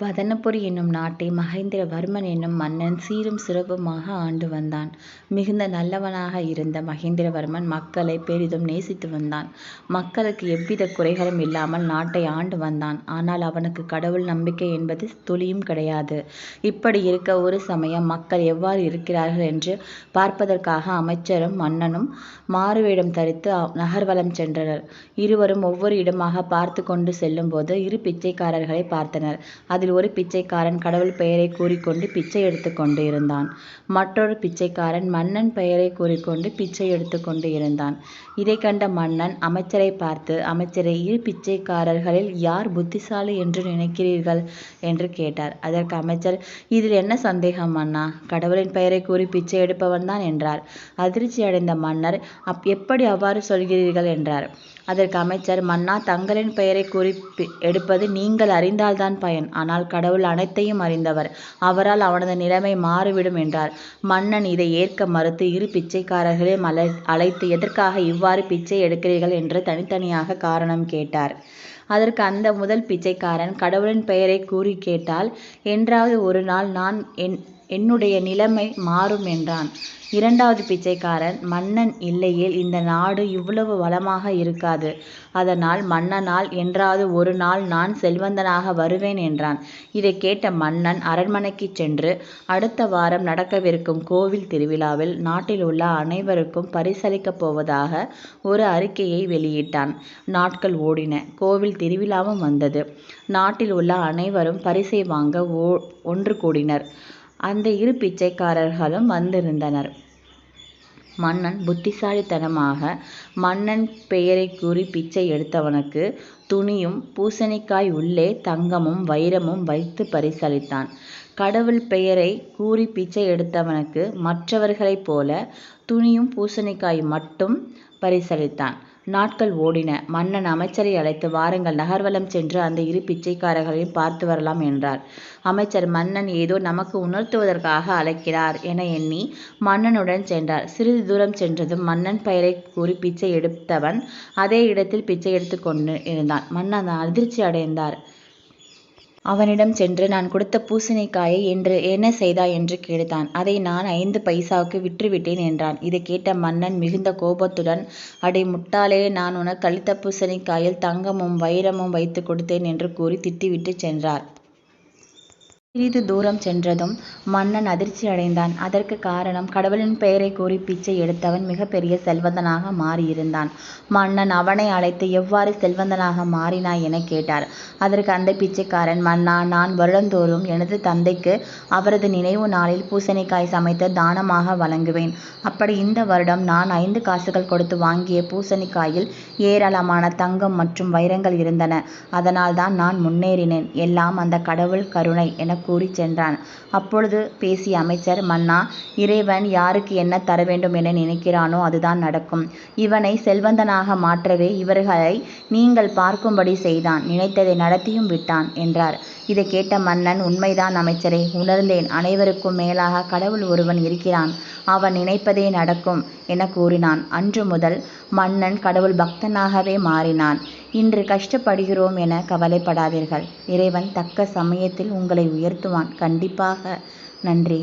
வதனபுரி என்னும் நாட்டை மகேந்திரவர்மன் என்னும் மன்னன் சீரும் சிறப்புமாக ஆண்டு வந்தான். மிகுந்த நல்லவனாக இருந்த மகேந்திரவர்மன் மக்களை பெரிதும் நேசித்து வந்தான். மக்களுக்கு எவ்வித குறைகளும் இல்லாமல் நாட்டை ஆண்டு வந்தான். ஆனால் அவனுக்கு கடவுள் நம்பிக்கை என்பது துளியும் கிடையாது. இப்படியிருக்க ஒரு சமயம் மக்கள் எவ்வாறு இருக்கிறார்கள் என்று பார்ப்பதற்காக அமைச்சரும் மன்னனும் மாறுவேடம் தரித்து நகர்வலம் சென்றனர். இருவரும் ஒவ்வொரு இடமாகப் பார்த்துக் கொண்டு செல்லும்போது இரு பிச்சைக்காரர்களைப் பார்த்தனர். அதில் ஒரு பிச்சைக்காரன் கடவுள் பெயரை கூறிக்கொண்டு பிச்சை எடுத்துக் கொண்டு இருந்தான். மற்றொரு பிச்சைக்காரன் மன்னன் பெயரை கூறிக்கொண்டு பிச்சை எடுத்துக் கொண்டு இருந்தான். இதை கண்ட மன்னன் அமைச்சரை பார்த்து அமைச்சரை இரு பிச்சைக்காரர்களில் யார் புத்திசாலி என்று நினைக்கிறீர்கள்? என்று கேட்டார். அதற்கு அமைச்சர் இதில் என்ன சந்தேகம் மன்னா? கடவுளின் பெயரை கூறி பிச்சை எடுப்பவன் தான் என்றார். அதிர்ச்சி அடைந்த மன்னர் அப் எப்படி அவ்வாறு சொல்கிறீர்கள்? என்றார். அதற்கு அமைச்சர் மன்னா தங்களின் பெயரை கூறி எடுப்பது நீங்கள் அறிந்தால்தான் பயன். ஆனால் கடவுள் அனைத்தையும் அறிந்தவர். அவரால் அவனது நிலைமை மாறிவிடும் என்றார். மன்னன் இதை ஏற்க மறுத்து இரு பிச்சைக்காரர்களையும் அழைத்து எதற்காக இவ்வாறு பிச்சை எடுக்கிறீர்கள் என்று தனித்தனியாக காரணம் கேட்டார். அதற்கு அந்த முதல் பிச்சைக்காரன் கடவுளின் பெயரை கூறிக் கேட்டால் என்றாவது ஒரு நாள் நான் என் என்னுடைய நிலைமை மாறும் என்றான். இரண்டாவது பிச்சைக்காரன் மன்னன் இல்லையேல் இந்த நாடு இவ்வளவு வளமாக இருக்காது. அதனால் மன்னனால் என்றாவது ஒரு நாள் நான் செல்வந்தனாக வருவேன் என்றான். இதைக் கேட்ட மன்னன் அரண்மனைக்கு சென்று அடுத்த வாரம் நடக்கவிருக்கும் கோவில் திருவிழாவில் நாட்டில் உள்ள அனைவருக்கும் பரிசளிக்கப் போவதாக ஒரு அறிக்கையை வெளியிட்டான். நாட்கள் ஓடின. கோவில் திருவிழாவும் வந்தது. நாட்டில் உள்ள அனைவரும் பரிசை வாங்க ஒன்று கூடினர். அந்த இரு பிச்சைக்காரர்களும் வந்திருந்தனர். மன்னன் புத்திசாலித்தனமாக மன்னன் பெயரைக் கூறி பிச்சை எடுத்தவனுக்கு துணியும் பூசணிக்காய் உள்ளே தங்கமும் வைரமும் வைத்துப் பரிசளித்தான். கடவுள் பெயரைக் கூறிப் பிச்சை எடுத்தவனுக்கு மற்றவர்களைப் போல துணியும் பூசணிக்காயும் மட்டும் பரிசளித்தான். நாட்கள் ஓடின. மன்னன் அமைச்சரை அழைத்து வாருங்கள் நகர்வலம் சென்று அந்த இரு பிச்சைக்காரர்களையும் பார்த்து வரலாம் என்றார். அமைச்சர் மன்னன் ஏதோ நமக்கு உணர்த்துவதற்காக அழைக்கிறார் என எண்ணி மன்னனுடன் சென்றார். சிறிது தூரம் சென்றதும் மன்னன் பெயரைக் கூறி பிச்சை எடுத்தவன் அதே இடத்தில் பிச்சை எடுத்துக் கொண்டு இருந்தான். மன்னன் அதிர்ச்சி அடைந்தார். அவனிடம் சென்று நான் கொடுத்த பூசணிக்காயை என்று என்ன செய்தாய்? என்று கேட்டான். அதை நான் ஐந்து பைசாவுக்கு விற்றுவிட்டேன் என்றான். இதை கேட்ட மன்னன் மிகுந்த கோபத்துடன் அடே முட்டாளே நான் உனக்கு அளித்த பூசணிக்காயில் தங்கமும் வைரமும் வைத்துக் கொடுத்தேன் என்று கூறி திட்டிவிட்டுச் சென்றார். சிறிது தூரம் சென்றதும் மன்னன் அதிர்ச்சியடைந்தான். அதற்குக் காரணம் கடவுளின் பெயரைக் கூறிப் பிச்சை எடுத்தவன் மிகப்பெரிய செல்வந்தனாக மாறியிருந்தான். மன்னன் அவனை அழைத்து எவ்வாறு செல்வந்தனாக மாறினாய்? எனக் கேட்டார். அதற்கு அந்தப் பிச்சைக்காரன் மன்னா நான் வருடந்தோறும் எனது தந்தைக்கு அவரது நினைவு நாளில் பூசணிக்காய் சமைத்து தானமாக வழங்குவேன். அப்படி இந்த வருடம் நான் ஐந்து காசுகள் கொடுத்து வாங்கிய பூசணிக்காயில் ஏராளமான தங்கம் மற்றும் வைரங்கள் இருந்தன. அதனால்தான் நான் முன்னேறினேன். எல்லாம் அந்தக் கடவுள் கருணை எனக் கூடி சென்றான். அப்பொழுது பேசிய அமைச்சர் மன்னா இறைவன் யாருக்கு என்ன தரவேண்டும் என நினைக்கிறானோ அதுதான் நடக்கும். இவனை செல்வந்தனாக மாற்றவே இவர்களை நீங்கள் பார்க்கும்படி செய்தான். நினைத்ததை நடத்தியும் விட்டான் என்றார். இதை கேட்ட மன்னன் உண்மைதான் அமைச்சரே. உணர்ந்தேன். அனைவருக்கும் மேலாக கடவுள் ஒருவன் இருக்கிறான். அவன் நினைப்பதே நடக்கும் என கூறினான். அன்று முதல் மன்னன் கடவுள் பக்தனாகவே மாறினான். இன்று கஷ்டப்படுகிறோம் என கவலைப்படாதீர்கள். இறைவன் தக்க சமயத்தில் உங்களை உயர்த்துவான் கண்டிப்பாக. நன்றி.